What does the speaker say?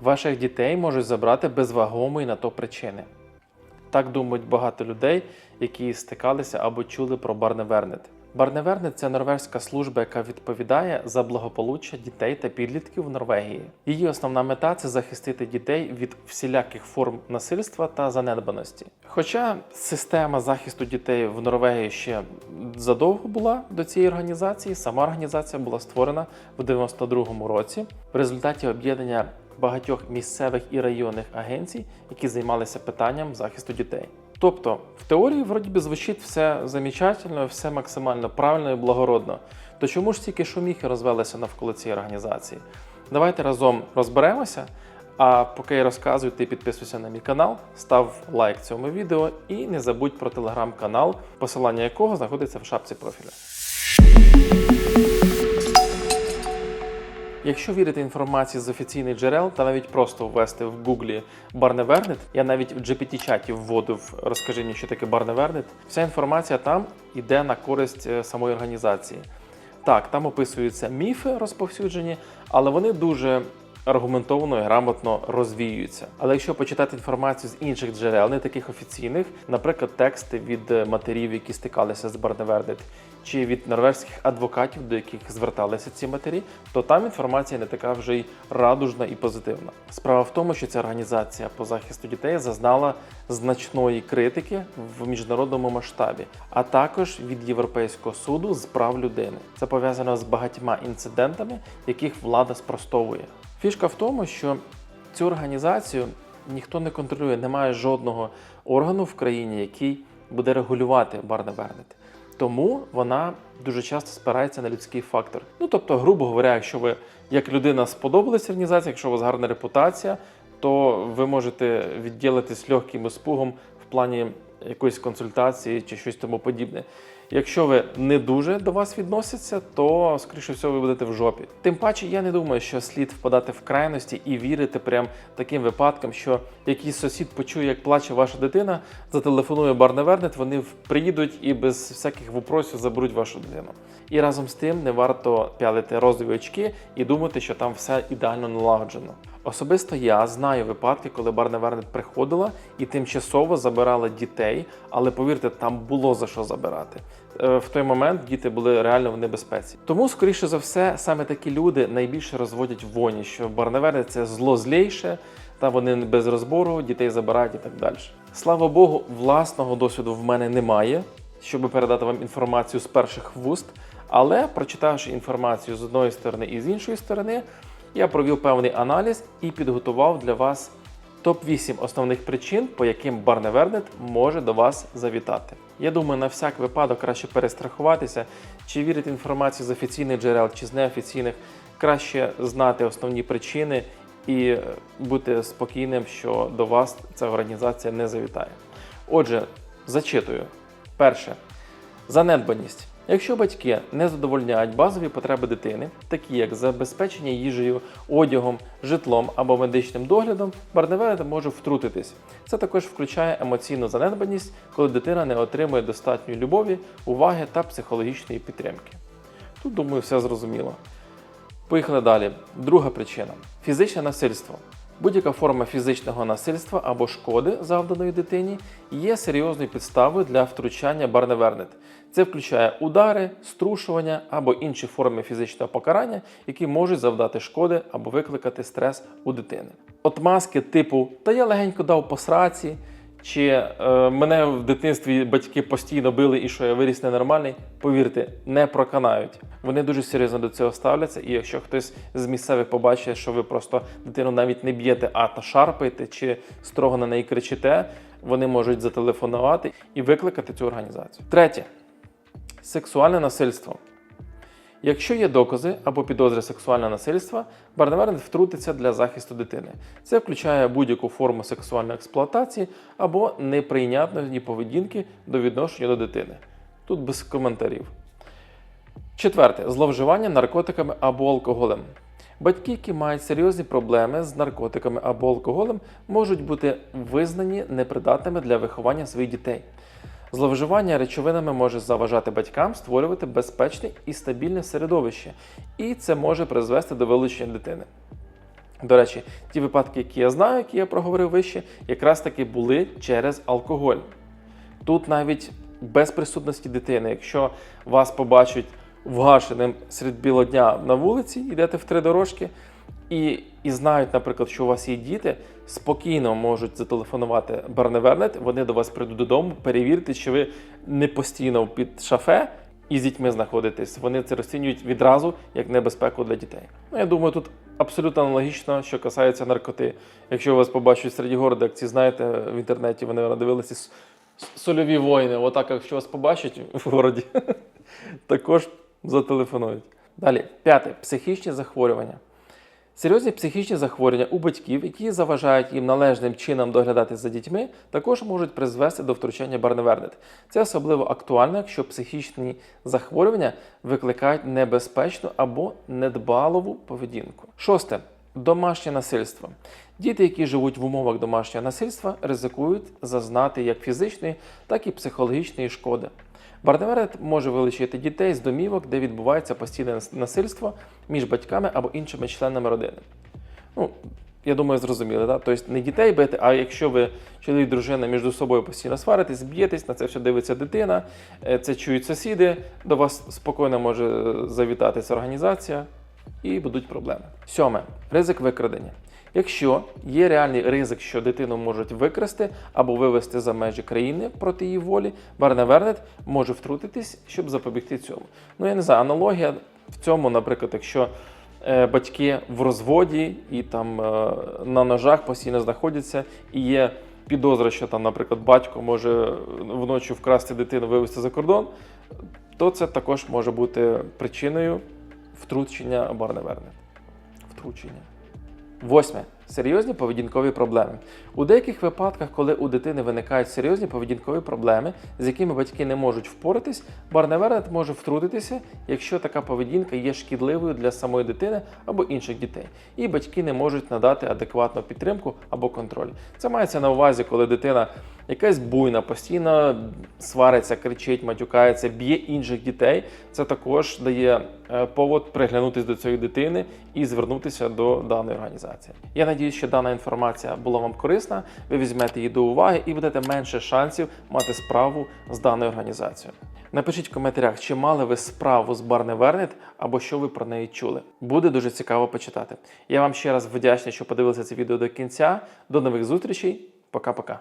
Ваших дітей можуть забрати без вагомої на то причини. Так думають багато людей, які стикалися або чули про Барневернет. Барневернет це норвезька служба, яка відповідає за благополуччя дітей та підлітків в Норвегії. Її основна мета це захистити дітей від всіляких форм насильства та занедбаності. Хоча система захисту дітей в Норвегії ще задовго була до цієї організації, сама організація була створена в 92-му році в результаті об'єднання багатьох місцевих і районних агенцій, які займалися питанням захисту дітей. Тобто, в теорії вроді би звучить все замечательно, все максимально правильно і благородно. То чому ж тільки шуміхи розвелися навколо цієї організації? Давайте разом розберемося. А поки я розказую, ти підписуйся на мій канал, став лайк цьому відео і не забудь про телеграм-канал, посилання якого знаходиться в шапці профіля. Якщо вірити інформації з офіційних джерел та навіть просто ввести в гуглі Барневернет, я навіть в GPT-чаті вводив розкажи мені, що таке Барневернет, вся інформація там йде на користь е, самої організації. Так, там описуються міфи розповсюджені, але вони дуже аргументовано і грамотно розвіюються. Але якщо почитати інформацію з інших джерел, не таких офіційних, наприклад, тексти від матерів, які стикалися з Барневернет, чи від норвезьких адвокатів, до яких зверталися ці матері, то там інформація не така вже й радужна і позитивна. Справа в тому, що ця організація по захисту дітей зазнала значної критики в міжнародному масштабі, а також від Європейського суду з прав людини. Це пов'язано з багатьма інцидентами, яких влада спростовує. Фішка в тому, що цю організацію ніхто не контролює, немає жодного органу в країні, який буде регулювати Барневернет. Тому вона дуже часто спирається на людський фактор. Ну тобто, грубо говоря, якщо ви як людина сподобалася організація, якщо у вас гарна репутація, то ви можете відділитись легким іспугом в плані якоїсь консультації чи щось тому подібне. Якщо ви не дуже до вас відносяться, то скоріше всього ви будете в жопі. Тим паче, я не думаю, що слід впадати в крайності і вірити прям таким випадкам, що якийсь сусід почує, як плаче ваша дитина, зателефонує Барневернет, вони приїдуть і без всяких вопросів заберуть вашу дитину. І разом з тим не варто пялити розові очки і думати, що там все ідеально налагоджено. Особисто я знаю випадки, коли Барневернет приходила і тимчасово забирала дітей, але повірте, там було за що забирати. Е, В той момент діти були реально в небезпеці. Тому, скоріше за все, саме такі люди найбільше розводять воні, що Барневернет це зло злейше, та вони без розбору дітей забирають і так далі. Слава Богу, власного досвіду в мене немає, щоб передати вам інформацію з перших вуст. Але прочитавши інформацію з одної сторони і з іншої сторони, я провів певний аналіз і підготував для вас топ-8 основних причин, по яким Барневернет може до вас завітати. Я думаю, на всяк випадок краще перестрахуватися, чи вірити інформації з офіційних джерел, чи з неофіційних. Краще знати основні причини і е, бути спокійним, що до вас ця організація не завітає. Отже, зачитую. Перше. Занедбаність. Якщо батьки не задовольняють базові потреби дитини, такі як забезпечення їжею, одягом, житлом або медичним доглядом, Барневернет може втрутитись. Це також включає емоційну занедбаність, коли дитина не отримує достатньої любові, уваги та психологічної підтримки. Тут, думаю, все зрозуміло. Поїхали далі. Друга причина фізичне насильство. Будь-яка форма фізичного насильства або шкоди, завданої дитині, є серйозною підставою для втручання Барневернет. Це включає удари, струшування або інші форми фізичного покарання, які можуть завдати шкоди або викликати стрес у дитини. Отмазки типу Та я легенько дав по сраці, чи е, мене в дитинстві батьки постійно били і що я виріс ненормальний, повірте, не проканають. Вони дуже серйозно до цього ставляться. І якщо хтось з місцевих побачить, що ви просто дитину навіть не б'єте, а та шарпаєте чи строго на неї кричите, вони можуть зателефонувати і викликати цю організацію. Третє сексуальне насильство. Якщо є докази або підозри сексуального насильства, Барневернет втрутиться для захисту дитини. Це включає будь-яку форму сексуальної експлуатації або неприйнятної поведінки до відношення до дитини. Тут без коментарів. Четверте зловживання наркотиками або алкоголем. Батьки, які мають серйозні проблеми з наркотиками або алкоголем, можуть бути визнані непридатними для виховання своїх дітей. Зловживання речовинами може заважати батькам створювати безпечне і стабільне середовище, і це може призвести до вилучення дитини. До речі, ті випадки, які я знаю, які я проговорив вище, якраз таки були через алкоголь. Тут навіть без присутності дитини, якщо вас побачать вгашеним серед білого дня на вулиці, йдете в три дорожки, і, і знають, наприклад, що у вас є діти, спокійно можуть зателефонувати Барневернет, вони до вас прийдуть додому, перевірити, що ви не постійно під шафе і з дітьми знаходитесь. Вони це розцінюють відразу як небезпеку для дітей. Ну, я думаю, тут абсолютно аналогічно, що касається наркоти. Якщо вас побачать серед города, як ці знаєте, в інтернеті вони надивилися сольові воїни. Отак, якщо вас побачать в городі, також зателефонують. Далі, п'яте психічні захворювання. Серйозні психічні захворювання у батьків, які заважають їм належним чином доглядати за дітьми, також можуть призвести до втручання Барневернет. Це особливо актуально, якщо психічні захворювання викликають небезпечну або недбалову поведінку. Шосте. Домашнє насильство. Діти, які живуть в умовах домашнього насильства, ризикують зазнати як фізичної, так і психологічної шкоди. Барневерет може вилучити дітей з домівок, де відбувається постійне насильство між батьками або іншими членами родини. Ну, я думаю, зрозуміли, да? Тобто не дітей бити, а якщо ви чоловік дружина між собою постійно сваритесь, б'єтесь, на це все дивиться дитина, е, це чують сусіди, до вас спокійно може завітати ця організація і будуть проблеми. Сьоме ризик викрадення. Якщо є реальний ризик, що дитину можуть викрасти або вивезти за межі країни проти її волі, Барневернет може втрутитись, щоб запобігти цьому. Ну я не знаю, аналогія в цьому, наприклад, якщо е, батьки в розводі і там е, на ножах постійно знаходяться, і є підозра, що там, наприклад, батько може вночі вкрасти дитину, вивезти за кордон, то це також може бути причиною втручення Барневернет. Втручення. Восьме. Серйозні поведінкові проблеми. У деяких випадках, коли у дитини виникають серйозні поведінкові проблеми, з якими батьки не можуть впоратись, Барневернет може втрутитися, якщо така поведінка є шкідливою для самої дитини або інших дітей, і батьки не можуть надати адекватну підтримку або контроль. Це мається на увазі, коли дитина якась буйна, постійно свариться, кричить, матюкається, б'є інших дітей. Це також дає е, повод приглянутися до цієї дитини і звернутися до даної організації. Я надіюсь, що дана інформація була вам корисна. Ви візьмете її до уваги і будете менше шансів мати справу з даною організацією. Напишіть в коментарях, чи мали ви справу з Барневернет або що ви про неї чули. Буде дуже цікаво почитати. Я вам ще раз вдячний, що подивилися це відео до кінця. До нових зустрічей. Пока-пока.